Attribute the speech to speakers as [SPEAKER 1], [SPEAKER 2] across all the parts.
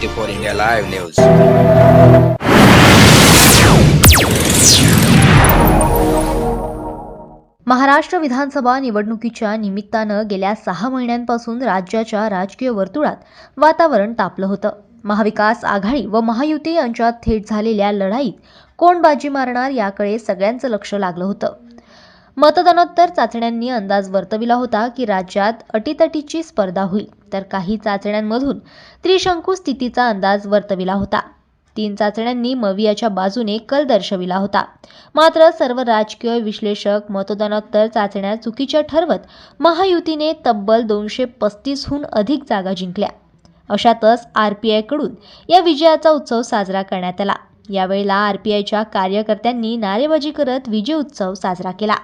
[SPEAKER 1] Twenty four India live news
[SPEAKER 2] Maharashtra विधानसभा निवडणुकीच्या निमित्तानं गेल्या सहा महिन्यांपासून राज्याच्या राजकीय वर्तुळात वातावरण तापलं होतं. महाविकास आघाडी व महायुती यांच्यात थेट झालेल्या लढाईत कोण बाजी मारणार याकडे सगळ्यांचं लक्ष लागलं होतं. मतदानोत्तर चाचण्यांनी अंदाज वर्तविला होता की राज्यात अटीतटीची स्पर्धा होईल तर काही चाचण्यांमधून त्रिशंकू स्थितीचा अंदाज वर्तविला होता. तीन चाचण्यांनी मवियाच्या बाजूने कल दर्शविला होता. मात्र सर्व राजकीय विश्लेषक मतदानोत्तर चाचण्या चुकीच्या ठरवत महायुतीने तब्बल दोनशे पस्तीसहून अधिक जागा जिंकल्या. अशातच आर पी आयकडून या विजयाचा उत्सव साजरा करण्यात आला. यावेळेला आर पी आयच्या कार्यकर्त्यांनी नारेबाजी करत विजय उत्सव साजरा केला.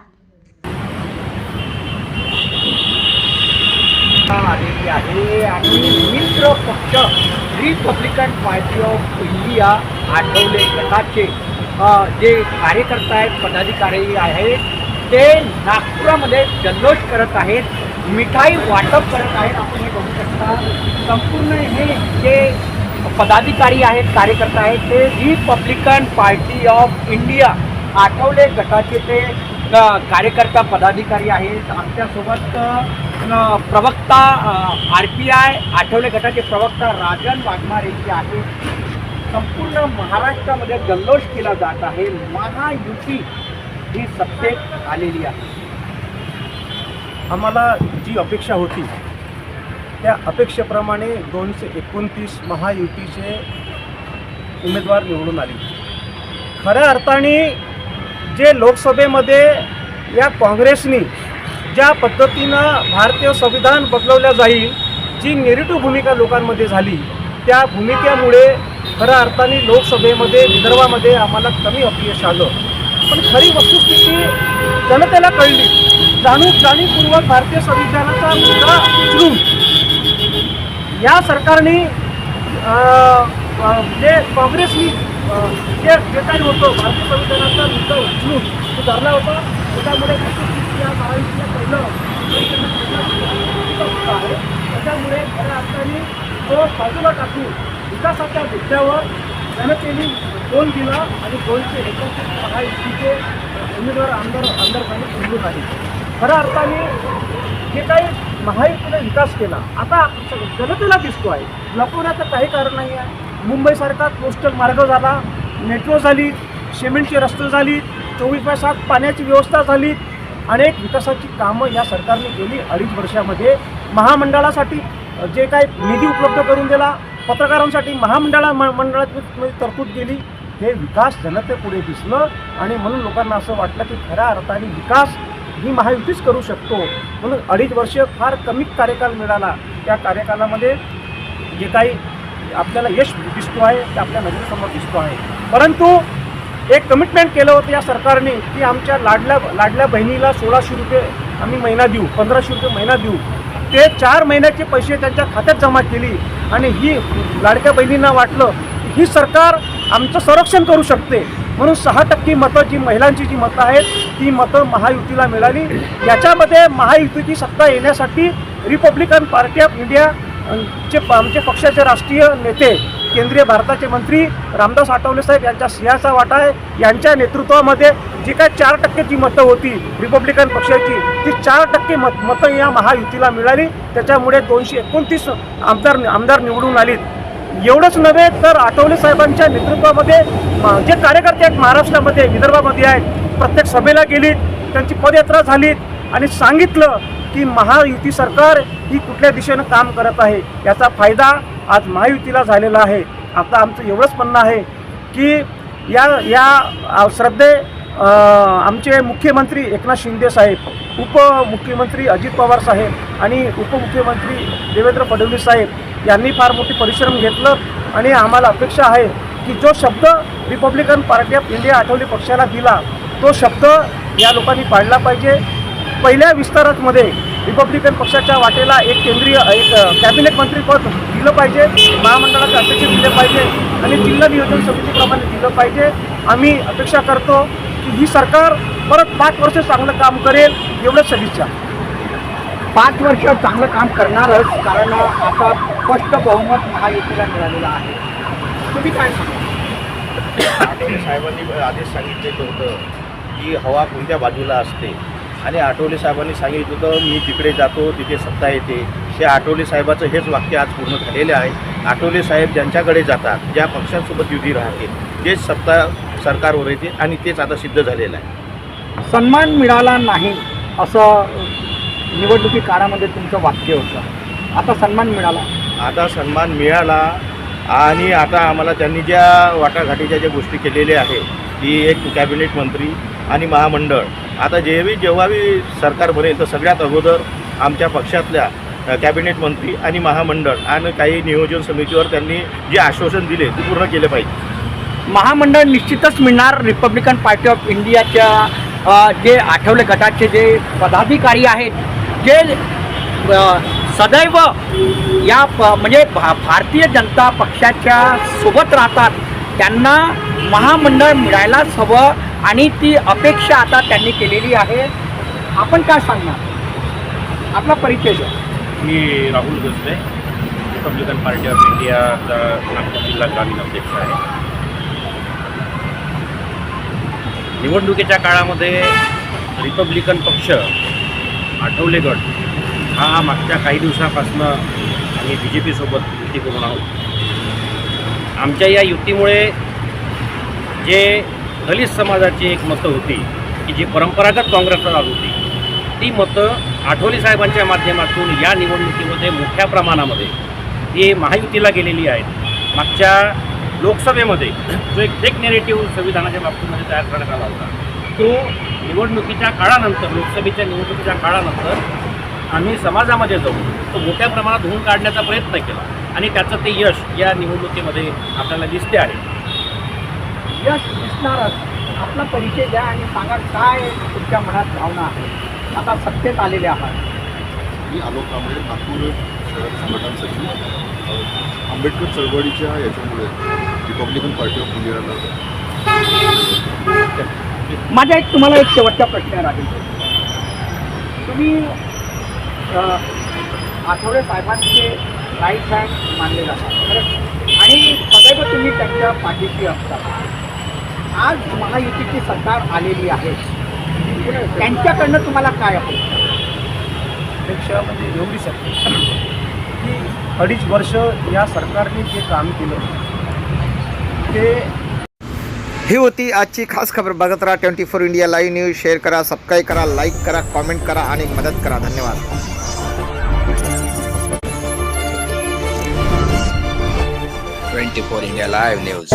[SPEAKER 3] आलेली आहे आणि मित्र पक्ष Republican Party of India Athawale गटाचे जे कार्यकर्ता आहेत पदाधिकारी आहेत ते नागपुरामध्ये जल्लोष करत आहेत मिठाई वाटप करत आहेत. आपण हे बघू शकता संपूर्ण हे जे पदाधिकारी आहेत कार्यकर्ता आहेत ते Republican Party of India Athawale गटाचे ते कार्यकर्ता पदाधिकारी आहेत. आमच्यासोबत प्रवक्ता आर पी आय आठवले गटाचे प्रवक्ता राजन वाघमारे जे आहे. संपूर्ण महाराष्ट्रामध्ये जल्लोष केला जात आहे. महायुती ही सत्तेत आलेली आहे.
[SPEAKER 4] आम्हाला जी अपेक्षा होती त्या अपेक्षेप्रमाणे दोनशे एकोणतीस महायुतीचे उमेदवार निवडून आले. खऱ्या अर्थाने जे लोकसभेमध्ये या काँग्रेसनी ज्या पद्धतीनं भारतीय संविधान बदलवल्या जाईल जी नेगेटिव्ह भूमिका लोकांमध्ये झाली त्या भूमिकेमुळे खऱ्या अर्थाने लोकसभेमध्ये विदर्भामध्ये आम्हाला कमी अपयश आलं. पण खरी वस्तुस्थिती जनतेला कळली. जाणून जाणीवपूर्वक भारतीय संविधानाचा मुद्दा उचलून या सरकारने जे काँग्रेसनी जे जे काही होतं भारतीय संविधानाचा मुद्दा उचलून तो धरला होता. त्यामुळे वस्तुस्थिती या महायुतीला पहिलं आहे त्याच्यामुळे खऱ्या अर्थाने तो बाजूला टाकून विकासाच्या मुद्द्यावर जनतेने दोन दिला आणि दोनशे एकोणतीस महायुतीचे उमेदवार आमदार आमदारपणे निवडून आले. खऱ्या अर्थाने जे काही महायुतीने विकास केला आता जनतेला दिसतो आहे. लपवण्याचं काही कारण नाही आहे. मुंबईसारखा कोस्टल मार्ग झाला मेट्रो झाली सिमेंटचे रस्ते झाली चोवीस बाय सात पाण्याची व्यवस्था झाली अनेक विकासाची कामं या सरकारने केली अडीच वर्षामध्ये. महामंडळासाठी जे काही निधी उपलब्ध करून दिला पत्रकारांसाठी महामंडळा म- मंडळात तरतूद केली हे विकास जनतेपुढे दिसलं आणि म्हणून लोकांना असं वाटलं की खऱ्या अर्थाने विकास ही महायुतीच करू शकतो. म्हणून अडीच वर्ष फार कमी कार्यकाल मिळाला. त्या कार्यकालामध्ये जे काही आपल्याला यश दिसतो आहे ते आपल्या नजरेसमोर दिसतो आहे. परंतु एक कमिटमेंट केलं होतं या सरकारने की आमच्या लाडल्या लाडल्या बहिणीला सोळाशे रुपये आम्ही महिना देऊ पंधराशे रुपये महिना देऊ. ते चार महिन्याचे पैसे त्यांच्या खात्यात जमा केली आणि ही लाडक्या बहिणींना वाटलं की ही सरकार आमचं संरक्षण करू शकते. म्हणून सहा टक्के मतं जी महिलांची जी मतं आहेत ती मतं महायुतीला मिळाली. याच्यामध्ये महायुतीची सत्ता येण्यासाठी रिपब्लिकन पार्टी ऑफ इंडिया चे आमचे पक्षाचे राष्ट्रीय नेते केंद्रीय भारताचे मंत्री रामदास आठवले साहेब यांच्या सिंहाचा वाटा आहे. यांच्या नेतृत्वामध्ये जी काय चार टक्के जी मतं होती रिपब्लिकन पक्षाची ती चार टक्के मत मतं या महायुतीला मिळाली. त्याच्यामुळे दोनशे एकोणतीस आमदार आमदार निवडून आलीत. एवढंच नव्हे तर आठवले साहेबांच्या नेतृत्वामध्ये जे कार्यकर्ते आहेत महाराष्ट्रामध्ये विदर्भामध्ये आहेत प्रत्येक सभेला गेलीत त्यांची पदयात्रा झालीत आणि सांगितलं की महायुती सरकार ही कुठल्या दिशेनं काम करत आहे याचा फायदा आज महायुतीला झालेला आहे. आता आमचं एवढंच म्हणणं आहे की या या श्रद्धे आमचे मुख्यमंत्री एकनाथ शिंदे साहेब उपमुख्यमंत्री अजित पवार साहेब आणि उपमुख्यमंत्री देवेंद्र फडणवीस साहेब यांनी फार मोठी परिश्रम घेतलं आणि आम्हाला अपेक्षा आहे की जो शब्द Republican Party of India Athawale पक्षाला दिला तो शब्द या लोकांनी पाळला पाहिजे. पहिल्या विस्तारामध्ये रिपब्लिकन पक्षाच्या वाटेला एक केंद्रीय एक कॅबिनेट मंत्रीपद दिलं पाहिजे महामंडळाचे अध्यक्ष दिले पाहिजे आणि जिल्हा नियोजन समितीप्रमाणे दिलं पाहिजे. आम्ही अपेक्षा करतो की ही सरकार परत पाच वर्ष चांगलं काम करेल एवढंच सदिच्छा.
[SPEAKER 3] पाच वर्ष चांगलं काम करणारच कारण आता स्पष्ट बहुमत महायुतीला मिळालेलं आहे. तुम्ही काय सांगा
[SPEAKER 5] साहेबांनी आधीच सांगितलेलं होतं की हवा कोणत्या बाजूला असते? आणि आठवले साहेबांनी सांगितलं होतं मी तिकडे जातो तिथे सत्ता येते. हे आठवले साहेबाचं हेच वाक्य आज पूर्ण झालेले आहे. आठवले साहेब ज्यांच्याकडे जातात ज्या पक्षांसोबत युती राहते तेच सत्ता सरकारवर येते आणि तेच आता सिद्ध झालेलं आहे.
[SPEAKER 3] सन्मान मिळाला नाही असं निवडणुकी काळामध्ये तुमचं वाक्य होतं. आता सन्मान मिळाला.
[SPEAKER 5] आता सन्मान मिळाला आणि आता आम्हाला त्यांनी ज्या वाटाघाटीच्या ज्या गोष्टी केलेल्या आहे की एक कॅबिनेट मंत्री आणि महामंडळ. आता जेवी जेव्हाही सरकार बनेल तर सगळ्यात अगोदर आमच्या पक्षातल्या कॅबिनेट मंत्री आणि महामंडळ आणि काही नियोजन समितीवर त्यांनी जे आश्वासन दिले ते पूर्ण केले पाहिजे.
[SPEAKER 3] महामंडळ निश्चितच मिळणार. रिपब्लिकन पार्टी ऑफ इंडियाच्या जे आठवले गटाचे जे पदाधिकारी आहेत जे सदैव या प म्हणजे भा भारतीय जनता पक्षाच्या सोबत राहतात त्यांना महामंडळ मिळायलाच हवं आणि ती अपेक्षा आता त्यांनी केलेली आहे. आपण काय सांगणार? आपला परिचय द्या.
[SPEAKER 6] मी Rahul Gasbe Republican Party of इंडियाचा नागपूर जिल्हा ग्रामीण अध्यक्ष आहे. निवडणुकीच्या काळामध्ये रिपब्लिकन पक्ष आठवले गट हा मागच्या काही दिवसापासून आम्ही बी जे पीसोबत युती करून आहोत. आमच्या या युतीमुळे जे दलित समाजाची एक मतं होती की जी परंपरागत काँग्रेसला जात होती ती मतं आठवले साहेबांच्या माध्यमातून या निवडणुकीमध्ये मोठ्या प्रमाणामध्ये ती महायुतीला गेलेली आहेत. मागच्या लोकसभेमध्ये जो एक फेक नेरेटिव्ह संविधानाच्या बाबतीमध्ये तयार करण्यात आला होता तो निवडणुकीच्या काळानंतर लोकसभेच्या निवडणुकीच्या काळानंतर आम्ही समाजामध्ये जाऊन तो मोठ्या प्रमाणात धुवून काढण्याचा प्रयत्न केला. आणि त्याचं ते यश या निवडणुकीमध्ये आपल्याला दिसते आहे.
[SPEAKER 3] यश दिसणारच. आपला परिचय द्या आणि सांगा काय तुमच्या मनात भावना आहे आता सत्तेत आलेले आहात.
[SPEAKER 7] मी आलोक कांबळे नागपूर शहर संघटन सचिव अ, आंबेडकर चळवळीच्या याच्यामुळे रिपब्लिकन पार्टी ऑफ इंडियाला
[SPEAKER 3] माझा एक तुम्हाला एक शेवटचा प्रश्न राहील. तुम्ही आठवडे साहेबांचे राईट हँड मानले जातात आणि सदैव तुम्ही त्यांच्या पाठीशी असतात आज महायुतीची सरकार आलेली आहे. त्यांच्याकडनं तुम्हाला काय अपेक्षा?
[SPEAKER 4] अपेक्षा म्हणजे एवढीच आहे की अडीच वर्ष या सरकारने जे काम केलं ते
[SPEAKER 1] ही होती आजची खास खबर. बघत राहा twenty four India live news. Share करा सबस्क्राईब करा लाईक करा कॉमेंट करा आणि मदत करा. धन्यवाद.
[SPEAKER 8] 24 in their Live News.